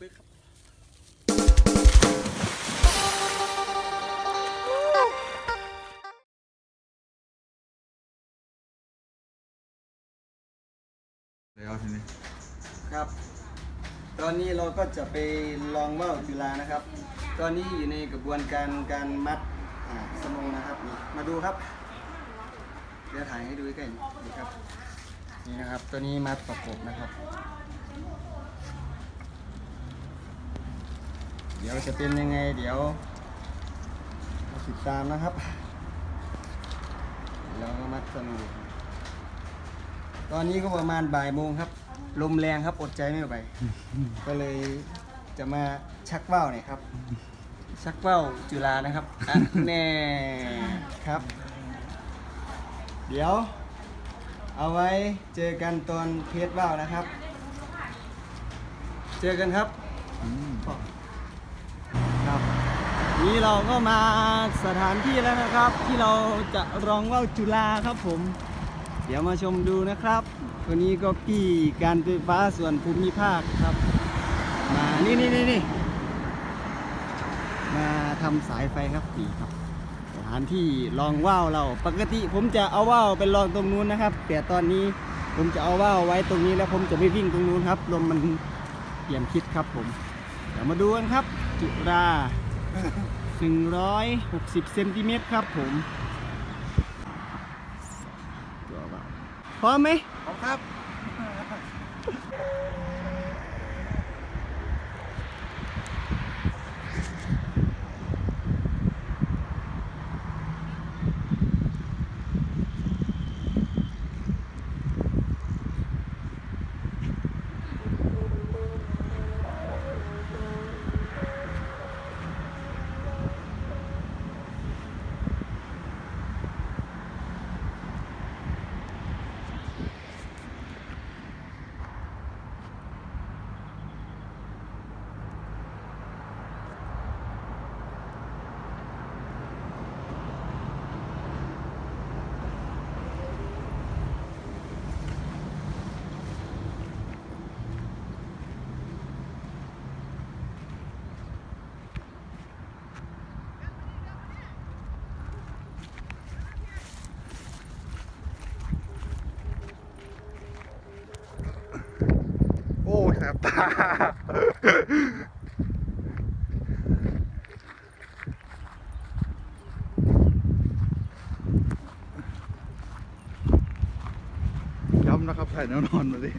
ปึ๊กครับแล้วทีนี้ครับ ตอนนี้เราก็จะไปลองว่าวจุฬานะครับ ตอนนี้อยู่ในกระบวนการการมัดอ่าสมงนะครับนี่มาดูครับ เดี๋ยวถ่ายให้ดูใกล้ๆนี่ครับ นี่นะครับ ตัวนี้มัดประกบนะครับ เดี๋ยวจะเป็นยังไง เดี๋ยวมาติดตามนะครับเราก็มัดสนุกตอนนี้ก็ประมาณบ่ายโมงครับ ลมแรงครับอดใจไม่ไหว ก็เลยจะมาชักว่าวหน่ยครับ ชักว่าวจุฬานะครับอะแน่ครับ เดี๋ยว เอาไว้เจอกันตอนเทสว่าวนะครับ เจอกันครับครับ นี่เราก็มาสถานที่แล้วนะครับ ที่เราจะร้องว่าวจุฬาครับผม เดี๋ยวมาชมดูนะครับตัวนี้ก็พี่การไฟฟ้าส่วนภูมิภาคครับ มานี่นี่นี่นี่มาทำสายไฟครับนี่ครับ สถานที่ลองว่าวเราปกติผมจะเอาว่าวไปลองตรงนู้นนะครับ แต่ตอนนี้ผมจะเอาว่าวไว้ตรงนี้แล้วผมจะไม่วิ่งตรงนู้นครับลมมันเปลี่ยนทิศครับผมเดี๋ยวมาดูกันครับ จุฬา 160เซนติเมตรครับผมพร้อมไหมพร้อมครับ ย้ำนะครับแผ่นนอนมาดิ